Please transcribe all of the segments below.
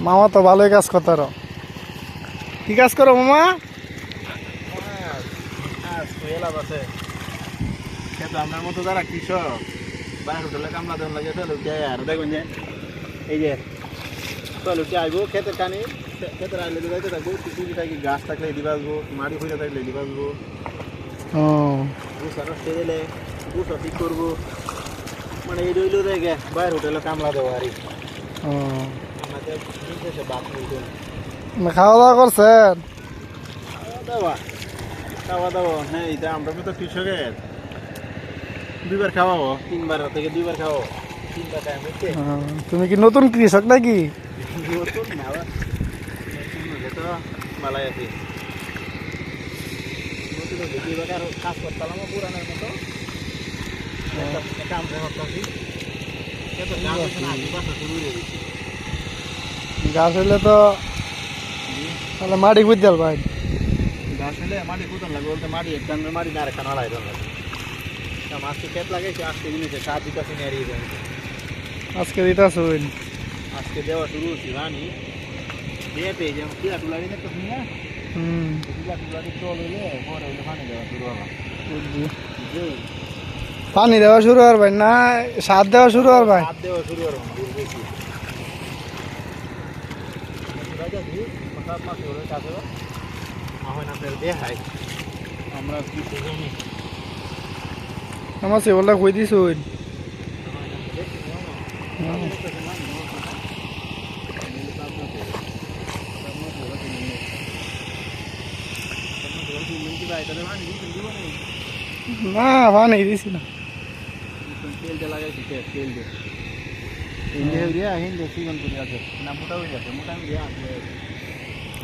মামা তো ভালোই কাজ করতার কি কাজ করো মামা? আপনার মতো যারা কৃষক বাইরে হোটেলে কামলা দেওয়ার লাগে যায় আর দেখবেন যে এই যে কি আইবো খেতের কানি খেতের আইলে যাইতে থাকব কিছু থাকি গাছ থাকলে এদি বাসবো মাটি ফুলে থাকলে এদি বাসবো ও। নষ্ট দিলে গুছা ঠিক করব মানে এই রইল দেখে বাইরে হোটেলে কামলা দেওয়া আর ও। খাওয়া দাওয়া করছেন? খাওয়া দাওয়া হ্যাঁ এটা আমরা তো কৃষকের। দুইবার খাওয়াবো তিনবার থেকে দুইবার খাওয়াবো। তুমি কি নতুন কৃষক নাকি? নতুন না তো আছি। কাজ করতাম পুরানোর মতো। কাম করতেছি কিন্তু কাজ হচ্ছে না আগে বাসা শুরু হয়ে গেছে হইলে তো তাহলে মাটি বুঝতে ভাই। গাছ হলে মাটি কুতন লাগে বলতে মাটি এক ডান্ডের মাটি না রেখা নড়াই দেন লাগে আজকে ক্ষেত লাগাইছে আজকে জিনিসে সার দিতেছি নেড়িয়ে দেন আজকে দিতাছ আজকে দেওয়া শুরু হচ্ছে রানি। দিয়ে পেয়ে যাব কিরা টুলা দিয়ে তো শুনি না? হুম। টুলা দিয়ে চল হইলে পরে হইলে পানি দেওয়া শুরু হবে। পানি দেওয়া শুরু ভাই না সার দেওয়া শুরু ভাই। হাত দেওয়া শুরু হবে দূর বেশি রাজা দি মাথার মাছ ধরে কাছে এখন আপনার দেখাই আমরা কিছু জমি আমার সে বলটা কই দিছ না না তেল দিয়ে তেল হিন্দে সিজন করে আছে না মোটা হয়ে যাচ্ছে মোটা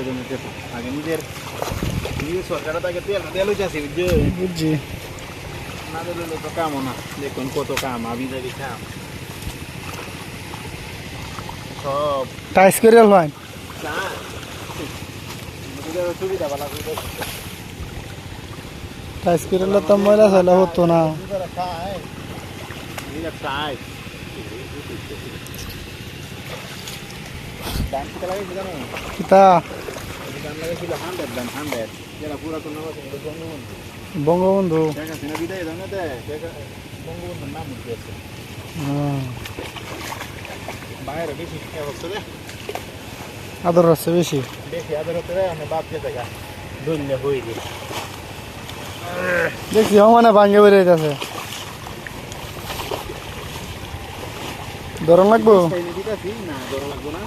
জন্য চেপা আগে নিজের নিজের সরকার তাকে তেল দেল হইতেছে বুঝছ। বুঝছি। না দিলে তো কামও না দেখুন কত কাম আবি যাবি কাম টাইস করে লয় টাইস করে তো ময়লা চাইলে হতো না। কত? বঙ্গবন্ধু। বঙ্গবন্ধুর নাম বাইরে বেশি বছরে আদর আছে বেশি। বেশি আদর হতে আমি বাদ দিয়ে দেখা ধন্য হয়ে গেল দেখছি ও মানে ভাঙ্গে বেড়ে যাইতেছে ধরন লাগবো? না গরম লাগবো না।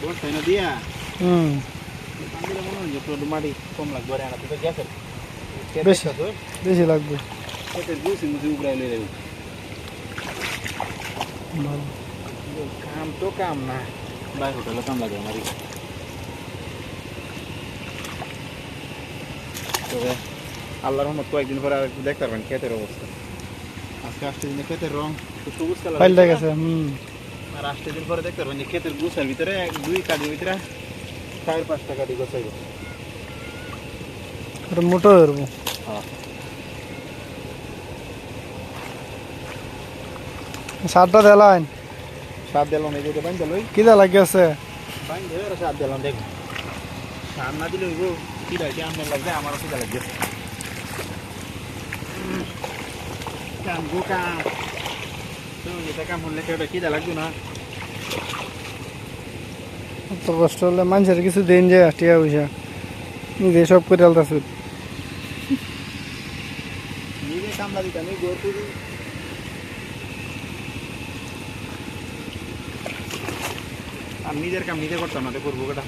বন সাইনে দিয়া। হুম। মাটি কম লাগবে আর তো গ্যাসের বেশি। বেশি লাগবে। ক্ষেতের গুছি মুছি উপরে এলে ভালো। কাম তো কাম না বাইরে হোটেলে কাম লাগে আমারই তবে আল্লাহর রহমত কয়েকদিন পরে আর একটু দেখতে পারবেন ক্ষেতের অবস্থা আজকে আসতে দিনে ক্ষেতের রং একটু সবুজ কালার পাল্টে গেছে হুম আর আসতে দিন পরে দেখতে পারবেন যে ক্ষেতের গুছার ভিতরে এক- দুই কাজের ভিতরে চার পাঁচটা কাঠি গোছাইব ওটা মোটো ধরবো হ্যাঁ সারটা দেলাইন সাত দিলাম এই যে বাইন দিল কিতা লাগিয়েছে বাইন ধরে সাত দিলাম দেখ সার না দিলে হইব কি লাগে আমার লাগবে আমারও কি লাগবে। কাম গো কাম। তো এটা কাম হলে কেউটা কি লাগবে না? তো কষ্ট হলে মানুষের কিছু দিন যায় টিয়া পয়সা। নিজে সব করে আলতাছুত নিজে কামলা দিতাম এই গোর আর নিজের কাম নিজে করতাম না তো করব কেটা?